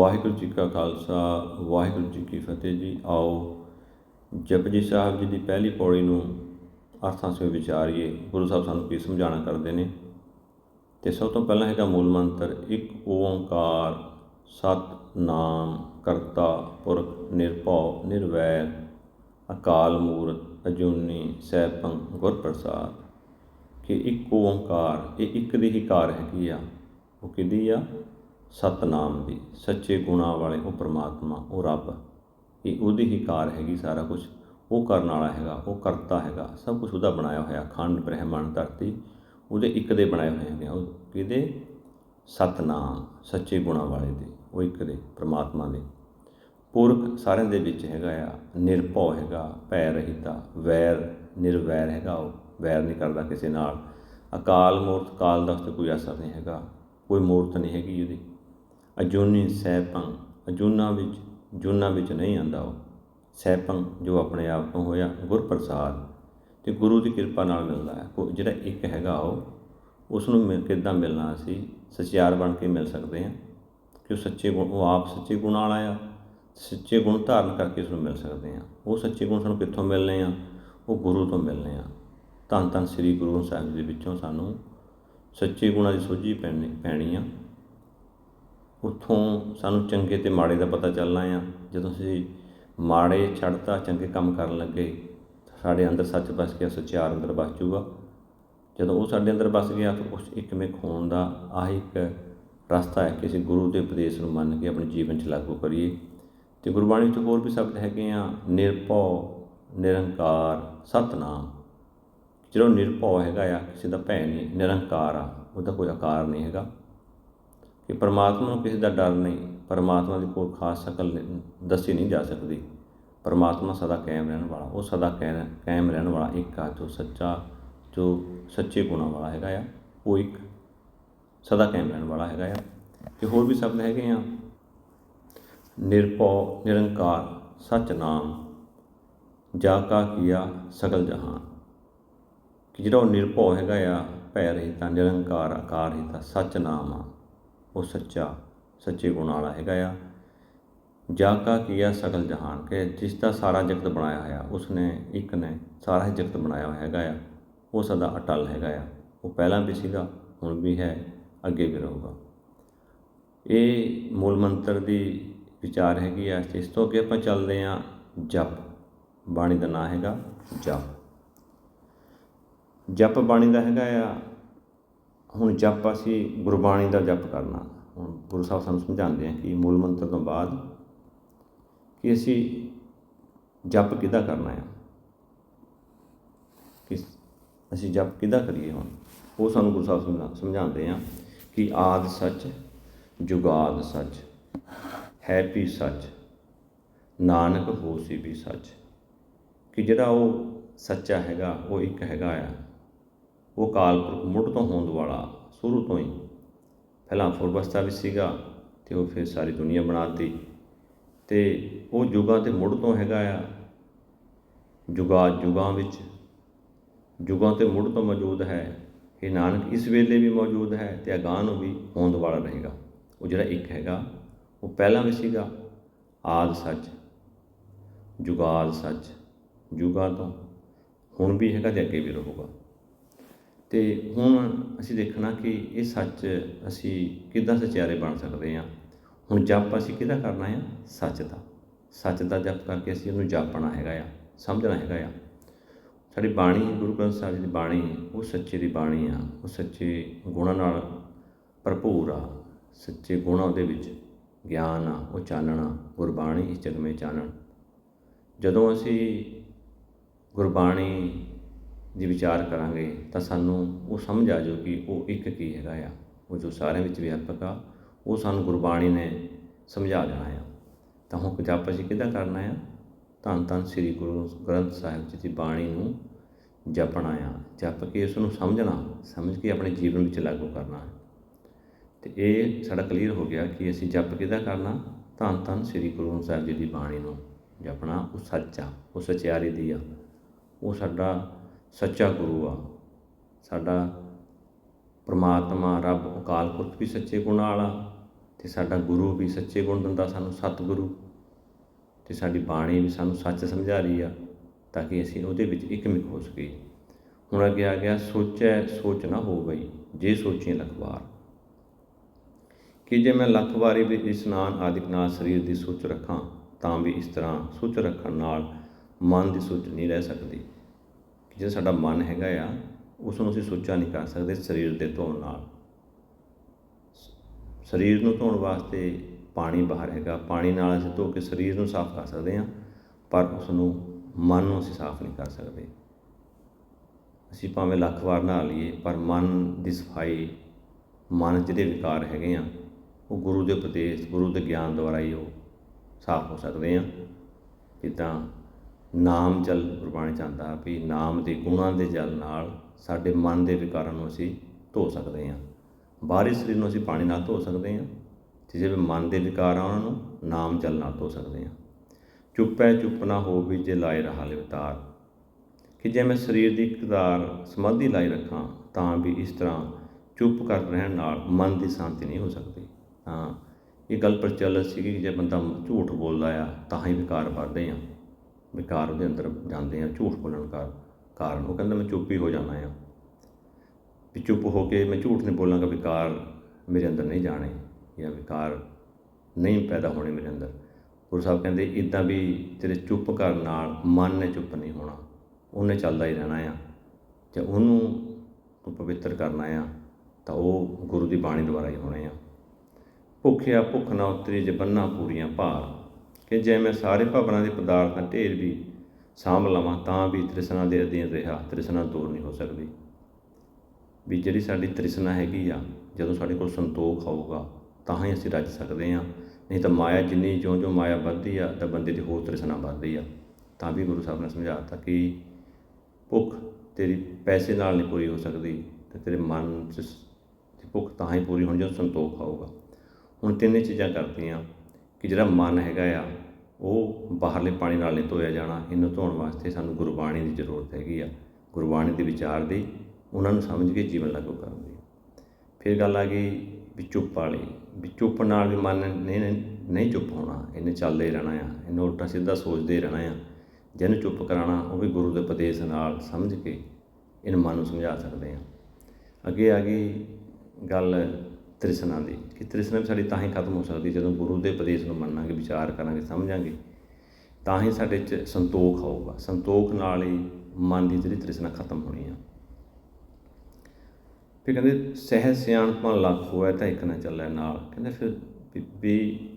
ਵਾਹਿਗੁਰੂ ਜੀ ਕਾ ਖਾਲਸਾ, ਵਾਹਿਗੁਰੂ ਜੀ ਕੀ ਫਤਿਹ ਜੀ। ਆਓ, ਜਪਜੀ ਸਾਹਿਬ ਜੀ ਦੀ ਪਹਿਲੀ ਪੌੜੀ ਨੂੰ ਅਰਥਾਂ ਸੇ ਵਿਚਾਰੀਏ। ਗੁਰੂ ਸਾਹਿਬ ਸਾਨੂੰ ਕੀ ਸਮਝਾਣਾ ਕਰਦੇ ਨੇ? ਤੇ ਸਭ ਤੋਂ ਪਹਿਲਾਂ ਹੈਗਾ ਮੂਲ ਮੰਤਰ, ਇੱਕ ਓੰਕਾਰ, ਸਤ ਨਾਮ, ਕਰਤਾ, ਪੁਰਖ, ਨਿਰਭਉ, ਨਿਰਵੈਰ, ਅਕਾਲ ਮੂਰਤ, ਅਜੂਨੀ, ਸੈਭੰ ਗੁਰ ਪ੍ਰਸਾਦ ਕਿ ਇੱਕ ਓੰਕਾਰ, ਇਹ ਇੱਕ ਦੀ ਹੀ ਕਾਰ ਹੈਗੀ ਆ। ਉਹ ਕਿਹਦੀ ਆ? ਸਤਨਾਮ ਦੀ ਸੱਚੇ ਗੁਣਾ ਵਾਲੇ ਉਹ ਪ੍ਰਮਾਤਮਾ, ਉਹ ਰੱਬ। ਇਹ ਉਹਦੀ ਹੀ ਕਾਰ ਹੈਗੀ ਸਾਰਾ ਕੁਝ ਉਹ ਕਰਨ ਵਾਲਾ ਹੈਗਾ, ਉਹ ਕਰਤਾ ਹੈਗਾ। ਸਭ ਕੁਝ ਉਹਦਾ ਬਣਾਇਆ ਹੋਇਆ ਖੰਡ ਬ੍ਰਹਿਮੰਡ ਧਰਤੀ, ਉਹਦੇ ਇੱਕ ਦੇ ਬਣਾਏ ਹੋਏ ਹੈਗੇ ਆ। ਉਹ ਕਿਹਦੇ? ਸਤਨਾਮ, ਸੱਚੇ ਗੁਣਾ ਵਾਲੇ ਦੇ। ਉਹ ਇੱਕ ਦੇ, ਪ੍ਰਮਾਤਮਾ ਦੇ। ਪੁਰਖ ਸਾਰਿਆਂ ਦੇ ਵਿੱਚ ਹੈਗਾ ਆ। ਨਿਰਭਉ ਹੈਗਾ, ਭੈ ਰਹਿਤਾ, ਵੈਰ, ਨਿਰਵੈਰ ਹੈਗਾ ਉਹ। ਵੈਰ ਨਹੀਂ ਕਰਦਾ ਕਿਸੇ ਨਾਲ। ਅਕਾਲ ਮੂਰਤ ਕਾਲ ਦਾ ਉਸ 'ਤੇ ਕੋਈ ਅਸਰ ਨਹੀਂ ਹੈਗਾ। ਕੋਈ ਮੂਰਤ ਨਹੀਂ ਹੈਗੀ ਉਹਦੀ ਅਜੂਨੀ ਸੈਭੰ, ਅਜੂਨਾ ਵਿੱਚ, ਜੂਨਾ ਵਿੱਚ ਨਹੀਂ ਆਂਦਾ ਉਹ। ਸੈਭੰ ਜੋ ਆਪਣੇ ਆਪ ਤੋਂ ਹੋਇਆ ਗੁਰ ਪ੍ਰਸਾਦ ਤੇ ਗੁਰੂ ਦੀ ਕਿਰਪਾ ਨਾਲ ਮਿਲਦਾ ਹੈ। ਕੋ ਜਿਹੜਾ ਇੱਕ ਹੈਗਾ ਉਹ ਉਸ ਨੂੰ ਮਿਲ ਕਿੱਦਾਂ ਮਿਲਣਾ ਅਸੀਂ? ਸਚਿਆਰ ਬਣ ਕੇ ਮਿਲ ਸਕਦੇ ਹਾਂ। ਕਿ ਉਹ ਸੱਚੇ ਗੁਣ ਉਹ ਆਪ ਸੱਚੇ ਗੁਣ ਵਾਲਾ ਆ। ਸੱਚੇ ਗੁਣ ਧਾਰਨ ਕਰਕੇ ਉਸ ਨੂੰ ਮਿਲ ਸਕਦੇ ਹਾਂ। ਉਹ ਸੱਚੇ ਗੁਣ ਸਾਨੂੰ ਕਿੱਥੋਂ ਮਿਲਨੇ ਆ? ਉਹ ਗੁਰੂ ਤੋਂ ਮਿਲਨੇ ਆ। ਧੰਨ ਧੰਨ ਸ੍ਰੀ ਗੁਰੂ ਗ੍ਰੰਥ ਸਾਹਿਬ ਦੇ ਵਿੱਚੋਂ ਸਾਨੂੰ ਸੱਚੇ ਗੁਣਾਂ ਦੀ ਸੋਝੀ ਪੈਣੀ ਪੈਣੀ ਆ। ਉੱਥੋਂ ਸਾਨੂੰ ਚੰਗੇ ਤੇ ਮਾੜੇ ਦਾ ਪਤਾ ਚੱਲਣਾ ਆ ਜਦੋਂ ਅਸੀਂ ਮਾੜੇ ਛੱਡਤਾ, ਚੰਗੇ ਕੰਮ ਕਰਨ ਲੱਗੇ ਸਾਡੇ ਅੰਦਰ ਸੱਚ ਬਸ ਗਿਆ ਸੱਚਿਆਰ ਅੰਦਰ ਬਸ ਜੂਗਾ ਜਦੋਂ ਉਹ ਸਾਡੇ ਅੰਦਰ ਬਸ ਗਿਆ, ਤਾਂ ਉਸ ਇੱਕਮਿਕ ਹੋਣ ਦਾ ਆਹ ਇੱਕ ਰਸਤਾ ਹੈ ਕਿ ਅਸੀਂ ਗੁਰੂ ਦੇ ਉਪਦੇਸ਼ ਨੂੰ ਮੰਨ ਕੇ ਆਪਣੇ ਜੀਵਨ 'ਚ ਲਾਗੂ ਕਰੀਏ। ਤੇ ਗੁਰਬਾਣੀ ਵਿੱਚ ਹੋਰ ਵੀ ਸ਼ਬਦ ਹੈਗੇ ਆ, ਨਿਰਭਉ, ਨਿਰੰਕਾਰ, ਸਤਨਾਮ। ਜਿਹੜਾ ਨਿਰਭਉ ਹੈਗਾ ਆ, ਕਿਸੇ ਦਾ ਭੈ ਨਹੀਂ, ਨਿਰੰਕਾਰ ਆ, ਉਹਦਾ ਕੋਈ ਆਕਾਰ ਨਹੀਂ ਹੈਗਾ। ਕਿ ਪਰਮਾਤਮਾ ਨੂੰ ਕਿਸੇ ਦਾ ਡਰ ਨਹੀਂ, ਪਰਮਾਤਮਾ ਦੀ ਕੋਈ ਖਾਸ ਸ਼ਕਲ ਦੱਸੀ ਨਹੀਂ ਜਾ ਸਕਦੀ। ਪਰਮਾਤਮਾ ਸਦਾ ਕਾਇਮ ਰਹਿਣ ਵਾਲਾ, ਉਹ ਸਦਾ ਕਾਇਮ ਕਾਇਮ ਰਹਿਣ ਵਾਲਾ ਇੱਕ ਆ, ਜੋ ਸੱਚਾ, ਜੋ ਸੱਚੇ ਗੁਣਾਂ ਵਾਲਾ ਹੈਗਾ ਆ, ਉਹ ਇੱਕ ਸਦਾ ਕਾਇਮ ਰਹਿਣ ਵਾਲਾ ਹੈਗਾ ਆ। ਤੇ ਹੋਰ ਵੀ ਸ਼ਬਦ ਹੈਗੇ ਆ, ਨਿਰਭਉ, ਨਿਰੰਕਾਰ, ਸਚ ਨਾਮ, ਜਾ ਕਾ ਕੀਆ ਸਗਲ ਜਹਾਨ। ਕਿ ਜਿਹੜਾ ਉਹ ਨਿਰਭਉ ਹੈਗਾ ਆ, ਭੈ ਰਹਿਤਾ, ਨਿਰੰਕਾਰ, ਆਕਾਰ ਰਹਿਤਾ, ਸਚ ਨਾਮ ਆ। ਉਹ ਸੱਚਾ, ਸੱਚੇ ਗੁਣ ਵਾਲਾ ਹੈਗਾ ਆ। ਜਾ ਕਾ ਕੀਆ ਸਗਲ ਜਹਾਨ ਕਿ, ਜਿਸ ਦਾ ਸਾਰਾ ਜਗਤ ਬਣਾਇਆ ਹੋਇਆ ਉਸ ਨੇ ਇੱਕ ਨੇ ਸਾਰਾ ਹੀ ਜਗਤ ਬਣਾਇਆ ਹੋਇਆ ਹੈਗਾ ਆ। ਉਹ ਸਦਾ ਅਟਲ ਹੈਗਾ ਆ। ਉਹ ਪਹਿਲਾਂ ਵੀ ਸੀਗਾ, ਹੁਣ ਵੀ ਹੈ, ਅੱਗੇ ਵੀ ਰਹੂਗਾ। ਇਹ ਮੂਲ ਮੰਤਰ ਦੀ ਵਿਚਾਰ ਹੈਗੀ ਆ ਇਸ ਤੋਂ ਅੱਗੇ ਆਪਾਂ ਚੱਲਦੇ ਆ ਜਪ। ਬਾਣੀ ਦਾ ਨਾਮ ਹੈਗਾ ਜਪ। ਜਪ ਬਾਣੀ ਦਾ ਹੈਗਾ ਆ ਹੁਣ ਜਪ ਅਸੀਂ ਗੁਰਬਾਣੀ ਦਾ ਜਪ ਕਰਨਾ। ਹੁਣ ਗੁਰੂ ਸਾਹਿਬ ਸਾਨੂੰ ਸਮਝਾਉਂਦੇ ਆ ਕਿ ਮੂਲ ਮੰਤਰ ਤੋਂ ਬਾਅਦ ਕਿ ਅਸੀਂ ਜਪ ਕਿੱਦਾਂ ਕਰਨਾ ਆ। ਕਿ ਅਸੀਂ ਜਪ ਕਿੱਦਾਂ ਕਰੀਏ ਹੁਣ। ਉਹ ਸਾਨੂੰ ਗੁਰੂ ਸਾਹਿਬ ਸਮਝਾ- ਸਮਝਾਉਂਦੇ ਆ ਕਿ ਆਦ ਸੱਚ, ਜੁਗਾਦ ਸੱਚ ਹੈ ਵੀ ਸੱਚ, ਨਾਨਕ ਹੋਸੀ ਵੀ ਸੱਚ। ਕਿ ਜਿਹੜਾ ਉਹ ਸੱਚਾ ਹੈਗਾ, ਉਹ ਇੱਕ ਹੈਗਾ ਆ। ਉਹ ਕਾਲ ਪੁਰਖ ਮੁੱਢ ਤੋਂ ਹੋਂਦ ਵਾਲਾ ਸ਼ੁਰੂ ਤੋਂ ਹੀ। ਪਹਿਲਾਂ ਫੁਰਬਸਤਾ ਵੀ ਸੀਗਾ ਤੇ ਉਹ ਫਿਰ ਸਾਰੀ ਦੁਨੀਆ ਬਣਾਤੀ ਤੇ ਉਹ ਯੁਗਾਂ ਤੇ ਮੁੱਢ ਤੋਂ ਹੈਗਾ ਆ। ਜੁਗਾ ਯੁਗਾਂ ਵਿੱਚ ਯੁਗਾਂ ਤੇ ਮੁੱਢ ਤੋਂ ਮੌਜੂਦ ਹੈ। ਇਹ ਨਾਨਕ, ਇਸ ਵੇਲੇ ਵੀ ਮੌਜੂਦ ਹੈ ਤੇ ਅਗਾਂਹ ਨੂੰ ਵੀ ਹੋਂਦ ਵਾਲਾ ਰਹੇਗਾ। ਉਹ ਜਿਹੜਾ ਇੱਕ ਹੈਗਾ, ਉਹ ਪਹਿਲਾਂ ਵੀ ਸੀਗਾ। ਆਦ ਸੱਚ, ਜੁਗਾਦ ਸੱਚ ਯੁਗਾਂ ਤੋਂ ਹੁਣ ਵੀ ਹੈਗਾ ਤੇ ਅੱਗੇ ਵੀ ਰਹੂਗਾ। ਤੇ ਹੁਣ ਅਸੀਂ ਦੇਖਣਾ ਕਿ ਇਹ ਸੱਚ ਅਸੀਂ ਕਿੱਦਾਂ ਸਚਿਆਰੇ ਬਣ ਸਕਦੇ ਹਾਂ। ਹੁਣ ਜਪ ਅਸੀਂ ਕਿਹਦਾ ਕਰਨਾ ਆ? ਸੱਚ ਦਾ। ਸੱਚ ਦਾ ਜਪ ਕਰਕੇ ਅਸੀਂ ਉਹਨੂੰ ਜਾਪਣਾ ਹੈਗਾ ਆ, ਸਮਝਣਾ ਹੈਗਾ ਆ। ਸਾਡੀ ਬਾਣੀ, ਗੁਰੂ ਗ੍ਰੰਥ ਸਾਹਿਬ ਜੀ ਦੀ ਬਾਣੀ, ਉਹ ਸੱਚੇ ਦੀ ਬਾਣੀ ਆ। ਉਹ ਸੱਚੇ ਗੁਣਾਂ ਨਾਲ ਭਰਪੂਰ ਆ। ਸੱਚੇ ਗੁਣਾਂ ਉਹਦੇ ਵਿੱਚ ਗਿਆਨ ਆ, ਉਹ ਚਾਨਣਾ ਗੁਰਬਾਣੀ ਇਸ ਜਗ ਮੇ ਚਾਨਣ। ਜਦੋਂ ਅਸੀਂ ਗੁਰਬਾਣੀ ਜੇ ਵਿਚਾਰ ਕਰਾਂਗੇ ਤਾਂ ਸਾਨੂੰ ਉਹ ਸਮਝ ਆ ਜਾਊ ਕਿ ਉਹ ਇੱਕ ਕੀ ਹੈਗਾ ਆ, ਉਹ ਜੋ ਸਾਰਿਆਂ ਵਿੱਚ ਵਿਆਪਕ ਆ, ਉਹ ਸਾਨੂੰ ਗੁਰਬਾਣੀ ਨੇ ਸਮਝਾ ਦੇਣਾ ਆ। ਤਾਂ ਹੁਣ ਜਪ ਅਸੀਂ ਕਿੱਦਾਂ ਕਰਨਾ ਆ? ਧੰਨ ਧੰਨ ਸ੍ਰੀ ਗੁਰੂ ਗ੍ਰੰਥ ਸਾਹਿਬ ਜੀ ਦੀ ਬਾਣੀ ਨੂੰ ਜਪਣਾ ਆ, ਜਪ ਕੇ ਉਸ ਨੂੰ ਸਮਝਣਾ, ਸਮਝ ਕੇ ਆਪਣੇ ਜੀਵਨ ਵਿੱਚ ਲਾਗੂ ਕਰਨਾ ਹੈ ਤੇ ਇਹ ਸਾਡਾ ਕਲੀਅਰ ਹੋ ਗਿਆ ਕਿ ਅਸੀਂ ਜਪ ਕਿਹਦਾ ਕਰਨਾ? ਧੰਨ ਧੰਨ ਸ੍ਰੀ ਗੁਰੂ ਗ੍ਰੰਥ ਸਾਹਿਬ ਜੀ ਦੀ ਬਾਣੀ ਨੂੰ ਜਪਣਾ, ਉਹ ਸੱਚ ਆ, ਉਹ ਸਚਿਆਰੀ ਦੀ ਆ। ਉਹ ਸਾਡਾ ਸੱਚਾ ਗੁਰੂ ਆ। ਸਾਡਾ ਪ੍ਰਮਾਤਮਾ ਰੱਬ ਅਕਾਲ ਪੁਰਖ ਵੀ ਸੱਚੇ ਗੁਣਾਂ ਵਾਲਾ ਤੇ ਸਾਡਾ ਗੁਰੂ ਵੀ ਸੱਚੇ ਗੁਣ ਦਿੰਦਾ ਸਾਨੂੰ ਸਤਿਗੁਰੂ। ਤੇ ਸਾਡੀ ਬਾਣੀ ਵੀ ਸਾਨੂੰ ਸੱਚ ਸਮਝਾ ਰਹੀ ਆ ਤਾਂ ਕਿ ਅਸੀਂ ਉਹਦੇ ਵਿੱਚ ਇਕਮਿਕ ਹੋ ਸਕੀਏ। ਹੁਣ ਅੱਗੇ ਆ ਗਿਆ, ਸੋਚੈ ਸੋਚ ਨਾ ਹੋ ਗਈ ਜੇ ਸੋਚੀ ਲੱਖ ਕਿ ਜੇ ਮੈਂ ਲੱਖ ਵਾਰੀ ਵੀ ਇਸਨਾਨ ਆਦਿਕ ਨਾਲ ਸਰੀਰ ਦੀ ਸੋਚ ਰੱਖਾਂ, ਤਾਂ ਵੀ ਇਸ ਤਰ੍ਹਾਂ ਸੋਚ ਰੱਖਣ ਨਾਲ ਮਨ ਦੀ ਸੋਚ ਨਹੀਂ ਰਹਿ ਸਕਦੀ। ਜਿਹੜਾ ਸਾਡਾ ਮਨ ਹੈਗਾ ਆ ਉਸ ਨੂੰ ਅਸੀਂ ਸੁੱਚਾ ਨਹੀਂ ਕਰ ਸਕਦੇ ਸਰੀਰ ਦੇ ਧੋਣ ਨਾਲ। ਸਰੀਰ ਨੂੰ ਧੋਣ ਵਾਸਤੇ ਪਾਣੀ ਬਾਹਰ ਹੈਗਾ, ਪਾਣੀ ਨਾਲ ਅਸੀਂ ਧੋ ਕੇ ਸਰੀਰ ਨੂੰ ਸਾਫ਼ ਕਰ ਸਕਦੇ ਹਾਂ, ਪਰ ਉਸ ਨੂੰ ਮਨ ਨੂੰ ਅਸੀਂ ਸਾਫ਼ ਨਹੀਂ ਕਰ ਸਕਦੇ। ਅਸੀਂ ਭਾਵੇਂ ਲੱਖ ਵਾਰ ਨਹਾ ਲਈਏ, ਪਰ ਮਨ ਦੀ ਸਫ਼ਾਈ, ਮਨ ਜਿਹੜੇ ਵਿਕਾਰ ਹੈਗੇ ਆ, ਉਹ ਗੁਰੂ ਦੇ ਉਪਦੇਸ਼, ਗੁਰੂ ਦੇ ਗਿਆਨ ਦੁਆਰਾ ਹੀ ਉਹ ਸਾਫ਼ ਹੋ ਸਕਦੇ ਆ। ਜਿੱਦਾਂ ਨਾਮ ਜਲ ਗੁਰਬਾਣੀ ਚਾਹੁੰਦਾ ਵੀ ਨਾਮ ਦੇ ਗੁਣਾਂ ਦੇ ਜਲ ਨਾਲ ਸਾਡੇ ਮਨ ਦੇ ਵਿਕਾਰਾਂ ਨੂੰ ਅਸੀਂ ਧੋ ਸਕਦੇ ਹਾਂ। ਬਾਹਰੀ ਸਰੀਰ ਨੂੰ ਅਸੀਂ ਪਾਣੀ ਨਾਲ ਧੋ ਸਕਦੇ ਹਾਂ ਤੇ ਜਿਹੜੇ ਮਨ ਦੇ ਵਿਕਾਰ ਆ ਉਹਨਾਂ ਨੂੰ ਨਾਮ ਜਲ ਨਾਲ ਧੋ ਸਕਦੇ ਹਾਂ। ਚੁੱਪੈ ਚੁੱਪ ਨਾ ਹੋ ਵੀ ਜੇ ਲਾਏ ਰਹਾ ਲਿਵਤਾਰ ਕਿ ਜੇ ਮੈਂ ਸਰੀਰ ਦੀ ਕਿਰਦਾਰ ਸਮਾਧੀ ਲਾਈ ਰੱਖਾਂ ਤਾਂ ਵੀ ਇਸ ਤਰ੍ਹਾਂ ਚੁੱਪ ਕਰ ਰਹਿਣ ਨਾਲ ਮਨ ਦੀ ਸ਼ਾਂਤੀ ਨਹੀਂ ਹੋ ਸਕਦੀ। ਹਾਂ, ਇਹ ਗੱਲ ਪ੍ਰਚਲਿਤ ਸੀਗੀ ਕਿ ਜੇ ਬੰਦਾ ਝੂਠ ਬੋਲਦਾ ਆ ਤਾਂ ਹੀ ਵਿਕਾਰ ਵੱਧਦੇ ਆ। ਵਿਕਾਰ ਉਹਦੇ ਅੰਦਰ ਜਾਂਦੇ ਆ, ਝੂਠ ਬੋਲਣ ਦਾ ਕਾਰਨ। ਉਹ ਕਹਿੰਦਾ, ਮੈਂ ਚੁੱਪ ਹੀ ਹੋ ਜਾਣਾ ਆ। ਵੀ ਚੁੱਪ ਹੋ ਕੇ ਮੈਂ ਝੂਠ ਨਹੀਂ ਬੋਲਾਂਗਾ, ਵਿਕਾਰ ਮੇਰੇ ਅੰਦਰ ਨਹੀਂ ਜਾਣੇ ਜਾਂ ਵਿਕਾਰ ਨਹੀਂ ਪੈਦਾ ਹੋਣੇ ਮੇਰੇ ਅੰਦਰ। ਗੁਰੂ ਸਾਹਿਬ ਕਹਿੰਦੇ ਇਦਾਂ ਵੀ ਤੇਰੇ ਚੁੱਪ ਕਰਨ ਨਾਲ ਮਨ ਨੇ ਚੁੱਪ ਨਹੀਂ ਹੋਣਾ। ਉਹਨੇ ਚੱਲਦਾ ਹੀ ਰਹਿਣਾ ਆ। ਜੇ ਉਹਨੂੰ ਤੂੰ ਪਵਿੱਤਰ ਕਰਨਾ ਆ, ਤਾਂ ਉਹ ਗੁਰੂ ਦੀ ਬਾਣੀ ਦੁਆਰਾ ਹੀ ਹੋਣੇ ਆ। ਭੁੱਖਿਆ ਭੁੱਖ ਨਾ ਉਤਰੀ ਜਬੰਨਾ ਪੂਰੀਆਂ ਭਾਰ। ਕਿ ਜੇ ਮੈਂ ਸਾਰੇ ਭਵਨਾਂ ਦੇ ਪਦਾਰਥਾਂ ਢੇਰ ਵੀ ਸਾਂਭ ਲਵਾਂ, ਤਾਂ ਵੀ ਤ੍ਰਿਸ਼ਨਾ ਦੇ ਅਧੀਨ ਰਿਹਾ, ਤ੍ਰਿਸ਼ਨਾ ਦੂਰ ਨਹੀਂ ਹੋ ਸਕਦੀ। ਵੀ ਜਿਹੜੀ ਸਾਡੀ ਤ੍ਰਿਸ਼ਨਾ ਹੈਗੀ ਆ, ਜਦੋਂ ਸਾਡੇ ਕੋਲ ਸੰਤੋਖ ਆਊਗਾ, ਤਾਂ ਹੀ ਅਸੀਂ ਰੱਜ ਸਕਦੇ ਆ ਨਹੀਂ ਤਾਂ ਮਾਇਆ ਜਿੰਨੀ ਜੋ ਜਿਉਂ ਮਾਇਆ ਵੱਧਦੀ ਆ, ਤਾਂ ਬੰਦੇ ਦੀ ਹੋਰ ਤ੍ਰਿਸ਼ਨਾ ਵੱਧਦੀ ਆ। ਤਾਂ ਵੀ ਗੁਰੂ ਸਾਹਿਬ ਨੇ ਸਮਝਾਤਾ ਕਿ ਭੁੱਖ ਤੇਰੀ ਪੈਸੇ ਨਾਲ ਨਹੀਂ ਪੂਰੀ ਹੋ ਸਕਦੀ, ਤੇ ਤੇਰੇ ਮਨ 'ਚ ਭੁੱਖ ਤਾਂ ਹੀ ਪੂਰੀ ਹੋਣੀ ਜਦੋਂ ਸੰਤੋਖ ਆਊਗਾ। ਹੁਣ ਤਿੰਨੇ ਚੀਜ਼ਾਂ ਕਰਦੀਆਂ ਕਿ ਜਿਹੜਾ ਮਨ ਹੈਗਾ ਆ, ਉਹ ਬਾਹਰਲੇ ਪਾਣੀ ਨਾਲ ਨਹੀਂ ਧੋਇਆ ਜਾਣਾ। ਇਹਨੂੰ ਧੋਣ ਵਾਸਤੇ ਸਾਨੂੰ ਗੁਰਬਾਣੀ ਦੀ ਜ਼ਰੂਰਤ ਹੈਗੀ ਆ। ਗੁਰਬਾਣੀ ਦੇ ਵਿਚਾਰ ਦੀ, ਉਹਨਾਂ ਨੂੰ ਸਮਝ ਕੇ ਜੀਵਨ ਲਾਗੂ ਕਰਨ ਦੀ। ਫਿਰ ਗੱਲ ਆ ਗਈ ਵੀ ਚੁੱਪ ਵਾਲੀ। ਵੀ ਚੁੱਪ ਨਾਲ ਵੀ ਮਨ ਨਹੀਂ ਨਹੀਂ ਚੁੱਪ ਹੋਣਾ। ਇਹਨੇ ਚੱਲਦੇ ਹੀ ਰਹਿਣਾ ਆ। ਇਹਨੂੰ ਉਲਟਾ ਸਿੱਧਾ ਸੋਚਦੇ ਹੀ ਰਹਿਣਾ ਆ। ਜਿਹਨੂੰ ਚੁੱਪ ਕਰਾਉਣਾ, ਉਹ ਵੀ ਗੁਰੂ ਦੇ ਉਪਦੇਸ਼ ਨਾਲ ਸਮਝ ਕੇ ਇਹਨੂੰ ਮਨ ਨੂੰ ਸਮਝਾ ਸਕਦੇ ਆ। ਅੱਗੇ ਆ ਗਈ ਗੱਲ ਤ੍ਰਿਸ਼ਨਾ ਦੀ, ਕਿ ਤ੍ਰਿਸ਼ਨਾ ਵੀ ਸਾਡੀ ਤਾਂ ਹੀ ਖਤਮ ਹੋ ਸਕਦੀ, ਜਦੋਂ ਗੁਰੂ ਦੇ ਉਪਦੇਸ਼ ਨੂੰ ਮੰਨਾਂਗੇ, ਵਿਚਾਰ ਕਰਾਂਗੇ, ਸਮਝਾਂਗੇ, ਤਾਂ ਹੀ ਸਾਡੇ 'ਚ ਸੰਤੋਖ ਆਊਗਾ ਸੰਤੋਖ ਨਾਲ ਹੀ ਮਨ ਦੀ ਜਿਹੜੀ ਤ੍ਰਿਸ਼ਨਾ ਖਤਮ ਹੋਣੀ ਆ। ਫਿਰ ਕਹਿੰਦੇ ਸਹਿ ਸਿਆਣਪਾਂ ਲੱਖ ਹੋਇਆ ਤਾਂ ਇੱਕ ਨਾ ਚੱਲੇ ਨਾਲ। ਕਹਿੰਦੇ ਫਿਰ ਵੀ-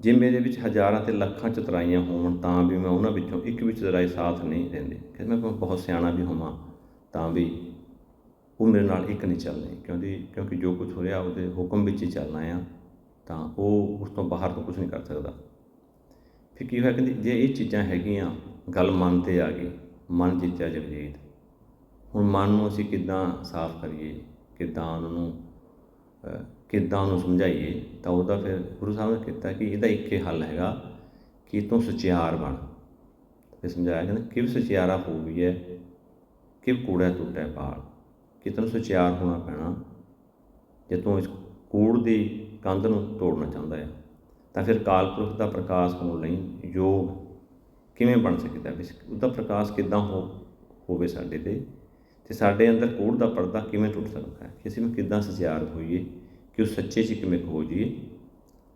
ਜੇ ਮੇਰੇ ਵਿੱਚ ਹਜ਼ਾਰਾਂ ਤੇ ਲੱਖਾਂ ਚਤਰਾਈਆਂ ਹੋਣ, ਤਾਂ ਵੀ ਮੈਂ ਉਹਨਾਂ ਵਿੱਚੋਂ ਇੱਕ ਵੀ ਚਤਰਾਈ ਸਾਥ ਨਹੀਂ ਦਿੰਦੀ। ਕਹਿੰਦੇ ਮੈਂ ਬਹੁਤ ਸਿਆਣਾ ਵੀ ਹੋਵਾਂ, ਤਾਂ ਵੀ ਉਹ ਮੇਰੇ ਨਾਲ ਇੱਕ ਨਹੀਂ ਚੱਲਣੀ ਕਿਉਂਕਿ ਕਿਉਂਕਿ ਜੋ ਕੁਝ ਹੋ ਰਿਹਾ ਉਹਦੇ ਹੁਕਮ ਵਿੱਚ ਹੀ ਚੱਲਣਾ ਆ, ਤਾਂ ਉਹ ਉਸ ਤੋਂ ਬਾਹਰ ਤੋਂ ਕੁਝ ਨਹੀਂ ਕਰ ਸਕਦਾ। ਫਿਰ ਕੀ ਹੋਇਆ, ਕਹਿੰਦੀ ਜੇ ਇਹ ਚੀਜ਼ਾਂ ਹੈਗੀਆਂ, ਗੱਲ ਮਨ ਤੇ ਆ ਗਈ, ਮਨ ਜਿੱਤਿਆ ਜਗਜੀਤ। ਹੁਣ ਮਨ ਨੂੰ ਅਸੀਂ ਕਿੱਦਾਂ ਸਾਫ਼ ਕਰੀਏ, ਕਿੱਦਾਂ ਉਹਨੂੰ ਕਿੱਦਾਂ ਉਹਨੂੰ ਸਮਝਾਈਏ, ਤਾਂ ਉਹਦਾ ਫਿਰ ਗੁਰੂ ਸਾਹਿਬ ਨੇ ਕੀਤਾ ਕਿ ਇਹਦਾ ਇੱਕ ਹੀ ਹੱਲ ਹੈਗਾ ਕਿ ਤੂੰ ਸਚਿਆਰ ਬਣ। ਤੇ ਸਮਝਾਇਆ ਕਹਿੰਦੇ ਕਿਵ ਸਚਿਆਰਾ ਹੋ ਗਈ ਹੈ, ਕਿਵ ਕੂੜਾ ਟੁੱਟੈ ਪਾਲ। ਕਿ ਤੈਨੂੰ ਸਚਿਆਰ ਹੋਣਾ ਪੈਣਾ ਜੇ ਤੂੰ ਇਸ ਕੂੜ ਦੀ ਕੰਧ ਨੂੰ ਤੋੜਨਾ ਚਾਹੁੰਦਾ ਹੈ, ਤਾਂ ਫਿਰ ਕਾਲਪੁਰਖ ਦਾ ਪ੍ਰਕਾਸ਼ ਹੋਣ ਲਈ ਯੋਗ ਕਿਵੇਂ ਬਣ ਸਕਦਾ ਵੀ ਉਹਦਾ ਪ੍ਰਕਾਸ਼ ਕਿੱਦਾਂ ਹੋ, ਹੋਵੇ ਸਾਡੇ ਤੇ? ਤੇ ਸਾਡੇ ਅੰਦਰ ਕੂੜ ਦਾ ਪਰਦਾ ਕਿਵੇਂ ਟੁੱਟ ਸਕਦਾ ਹੈ? ਕਿ ਨੂੰ ਕਿੱਦਾਂ ਸਚਿਆਰ ਹੋਈਏ, ਕਿ ਉਹ ਸੱਚੇ ਚ ਕਿਵੇਂ ਹੋ ਜਾਈਏ,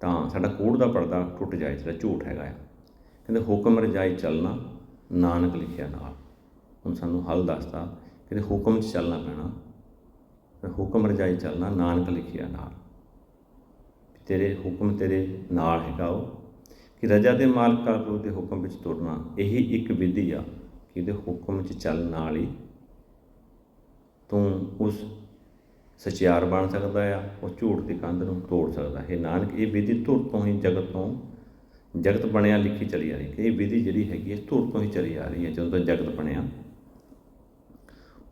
ਤਾਂ ਸਾਡਾ ਕੂੜ ਦਾ ਪਰਦਾ ਟੁੱਟ ਜਾਏ, ਜਿਹੜਾ ਝੂਠ ਹੈਗਾ ਆ। ਕਹਿੰਦੇ, ਹੁਕਮ ਰਜਾਈ ਚੱਲਣਾ, ਨਾਨਕ ਲਿਖਿਆ ਨਾਲ। ਹੁਣ ਸਾਨੂੰ ਹੱਲ ਦੱਸਦਾ ਕਿਤੇ ਹੁਕਮ 'ਚ ਚੱਲਣਾ ਪੈਣਾ, ਤੇ ਹੁਕਮ ਰਜਾਈ ਚੱਲਣਾ, ਨਾਨਕ ਲਿਖਿਆ ਨਾਲ। ਤੇਰੇ ਹੁਕਮ ਤੇਰੇ ਨਾਲ ਹੈਗਾ ਉਹ, ਕਿ ਰਜਾ ਦੇ ਮਾਲਕ ਕਾਲਪੁਰ ਦੇ ਹੁਕਮ ਵਿੱਚ ਤੁਰਨਾ, ਇਹੀ ਇੱਕ ਵਿਧੀ ਆ ਕਿ ਇਹਦੇ ਹੁਕਮ 'ਚ ਚੱਲਣ ਨਾਲ ਹੀ ਤੂੰ ਉਸ ਸਚਿਆਰ ਬਣ ਸਕਦਾ ਆ, ਉਹ ਝੂਠ ਦੀ ਕੰਧ ਨੂੰ ਤੋੜ ਸਕਦਾ। ਹੈ ਨਾਨਕ, ਇਹ ਵਿਧੀ ਧੁਰ ਤੋਂ ਹੀ ਜਗਤ ਤੋਂ, ਜਗਤ ਬਣਿਆ ਲਿਖੀ ਚਲੀ ਆ ਰਹੀ ਹੈ। ਇਹ ਵਿਧੀ ਜਿਹੜੀ ਹੈਗੀ ਹੈ ਧੁਰ ਤੋਂ ਹੀ ਚਲੀ ਆ ਰਹੀ ਹੈ ਜਦੋਂ ਤੋਂ ਜਗਤ ਬਣਿਆ।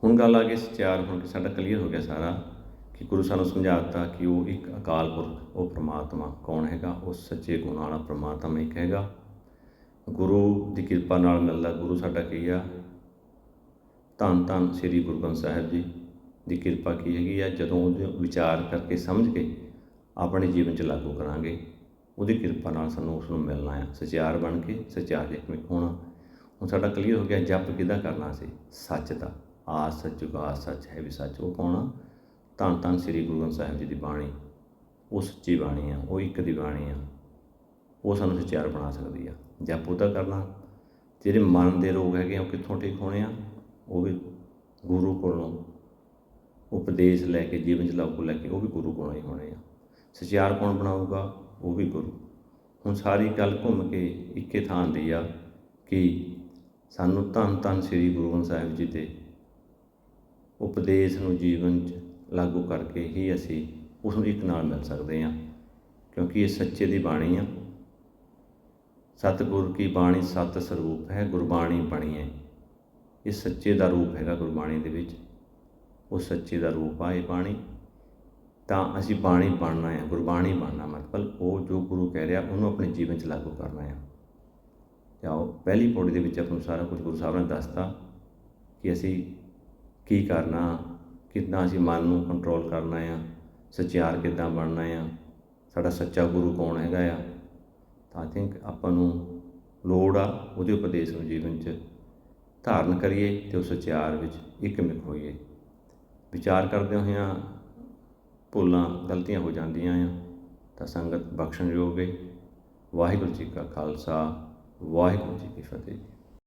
ਹੁਣ ਗੱਲ ਆ ਗਈ ਸਚਿਆਰ ਹੁਣ ਕਿ ਸਾਡਾ ਕਲੀਅਰ ਹੋ ਗਿਆ ਸਾਰਾ ਕਿ ਗੁਰੂ ਸਾਨੂੰ ਸਮਝਾ ਦਿੱਤਾ ਕਿ ਉਹ ਇੱਕ ਅਕਾਲ ਪੁਰਖ, ਉਹ ਪ੍ਰਮਾਤਮਾ ਕੌਣ ਹੈਗਾ, ਉਹ ਸੱਚੇ ਗੁਣ ਵਾਲਾ ਪ੍ਰਮਾਤਮਾ ਇੱਕ ਹੈਗਾ। ਗੁਰੂ ਦੀ ਕਿਰਪਾ ਨਾਲ ਮਿਲਦਾ ਗੁਰੂ ਸਾਡਾ ਕੀ ਆ? ਧੰਨ ਧੰਨ ਸ੍ਰੀ ਗੁਰੂ ਗ੍ਰੰਥ ਸਾਹਿਬ ਜੀ ਦੀ ਕਿਰਪਾ ਕੀ ਹੈਗੀ ਆ? ਜਦੋਂ ਉਹਦੇ ਵਿਚਾਰ ਕਰਕੇ ਸਮਝ ਕੇ ਆਪਣੇ ਜੀਵਨ 'ਚ ਲਾਗੂ ਕਰਾਂਗੇ, ਉਹਦੀ ਕਿਰਪਾ ਨਾਲ ਸਾਨੂੰ ਉਸ ਨੂੰ ਮਿਲਣਾ ਆ। ਸਚਿਆਰ ਬਣ ਕੇ ਸਚਿਆਰ ਇੱਕ ਹੋਣਾ। ਹੁਣ ਸਾਡਾ ਕਲੀਅਰ ਹੋ ਗਿਆ, ਜਪ ਕਿਹਦਾ ਕਰਨਾ ਸੀ? ਸੱਚ ਦਾ। ਆਸ ਸੱਚ ਜੁਗਾ ਸੱਚ ਹੈ ਵੀ ਸੱਚ। ਉਹ ਕੌਣ ਧੰਨ ਧੰਨ ਸ੍ਰੀ ਗੁਰੂ ਗ੍ਰੰਥ ਸਾਹਿਬ ਜੀ ਦੀ ਬਾਣੀ। ਉਹ ਸੱਚੀ ਬਾਣੀ ਆ, ਉਹ ਇੱਕ ਦੀ ਬਾਣੀ ਆ। ਉਹ ਸਾਨੂੰ ਸਚਿਆਰ ਬਣਾ ਸਕਦੀ ਆ। ਜਪ ਉਹਦਾ ਕਰਨਾ। ਜਿਹੜੇ ਮਨ ਦੇ ਰੋਗ ਹੈਗੇ ਆ, ਉਹ ਕਿੱਥੋਂ ਠੀਕ ਹੋਣੇ ਆ? ਉਹ ਵੀ ਗੁਰੂ ਕੋਲੋਂ ਉਪਦੇਸ਼ ਲੈ ਕੇ, ਜੀਵਨ ਚ ਲਾਗੂ ਲੈ ਕੇ, ਉਹ ਵੀ ਗੁਰੂ ਕੋਲੋਂ ਹੀ ਹੋਣੇ ਆ। ਸਚਿਆਰ ਕੌਣ ਬਣਾਊਗਾ? ਉਹ ਵੀ ਗੁਰੂ। ਹੁਣ ਸਾਰੀ ਗੱਲ ਘੁੰਮ ਕੇ ਇੱਕੇ ਥਾਂ ਦੀ ਆ ਕਿ ਸਾਨੂੰ ਧੰਨ ਧੰਨ ਸ੍ਰੀ ਗੁਰੂ ਗ੍ਰੰਥ ਸਾਹਿਬ ਜੀ ਦੇ ਉਪਦੇਸ਼ ਨੂੰ ਜੀਵਨ 'ਚ ਲਾਗੂ ਕਰਕੇ ਹੀ ਅਸੀਂ ਉਸ ਨੂੰ ਇੱਕ ਨਾਲ ਮਿਲ ਸਕਦੇ ਹਾਂ, ਕਿਉਂਕਿ ਇਹ ਸੱਚੇ ਦੀ ਬਾਣੀ ਆ। ਸਤਿਗੁਰ ਕੀ ਬਾਣੀ ਸਤ ਸਰੂਪ ਹੈ, ਗੁਰਬਾਣੀ ਬਣੀ ਹੈ। ਇਹ ਸੱਚੇ ਦਾ ਰੂਪ ਹੈਗਾ ਗੁਰਬਾਣੀ ਦੇ ਵਿੱਚ। ਉਹ ਸੱਚੇ ਦਾ ਰੂਪ ਆ ਇਹ ਬਾਣੀ। ਤਾਂ ਅਸੀਂ ਬਾਣੀ ਬਣਨਾ ਹੈ, ਗੁਰਬਾਣੀ ਬਣਨਾ ਮਤਲਬ ਉਹ ਜੋ ਗੁਰੂ ਕਹਿ ਰਿਹਾ, ਉਹਨੂੰ ਆਪਣੇ ਜੀਵਨ 'ਚ ਲਾਗੂ ਕਰਨਾ ਹੈ। ਜਾਓ ਪਹਿਲੀ ਪੌੜੀ ਦੇ ਵਿੱਚ ਆਪਾਂ ਨੂੰ ਸਾਰਾ ਕੁਝ ਗੁਰੂ ਸਾਹਿਬ ਨੇ ਦੱਸਤਾ ਕਿ ਅਸੀਂ ਕੀ ਕਰਨਾ, ਕਿੱਦਾਂ ਅਸੀਂ ਮਨ ਨੂੰ ਕੰਟਰੋਲ ਕਰਨਾ ਆ ਸਚਿਆਰ ਕਿੱਦਾਂ ਬਣਨਾ ਆ, ਸਾਡਾ ਸੱਚਾ ਗੁਰੂ ਕੌਣ ਹੈਗਾ ਆ? ਤਾਂ ਆਈ ਥਿੰਕ ਆਪਾਂ ਨੂੰ ਲੋੜ ਆ ਉਹਦੇ ਉਪਦੇਸ਼ ਨੂੰ ਜੀਵਨ 'ਚ ਧਾਰਨ ਕਰੀਏ ਤੇ ਉਸ ਸਚਿਆਰ ਵਿੱਚ ਇੱਕਮਿਕ ਹੋਈਏ। ਵਿਚਾਰ ਕਰਦੇ ਹੋਇਆਂ ਭੁੱਲਾਂ ਗਲਤੀਆਂ ਹੋ ਜਾਂਦੀਆਂ ਆ, ਤਾਂ ਸੰਗਤ ਬਖਸ਼ਣਯੋਗ ਹੈ ਵਾਹਿਗੁਰੂ ਜੀ ਕਾ ਖਾਲਸਾ, ਵਾਹਿਗੁਰੂ ਜੀ ਕੀ ਫਤਿਹ।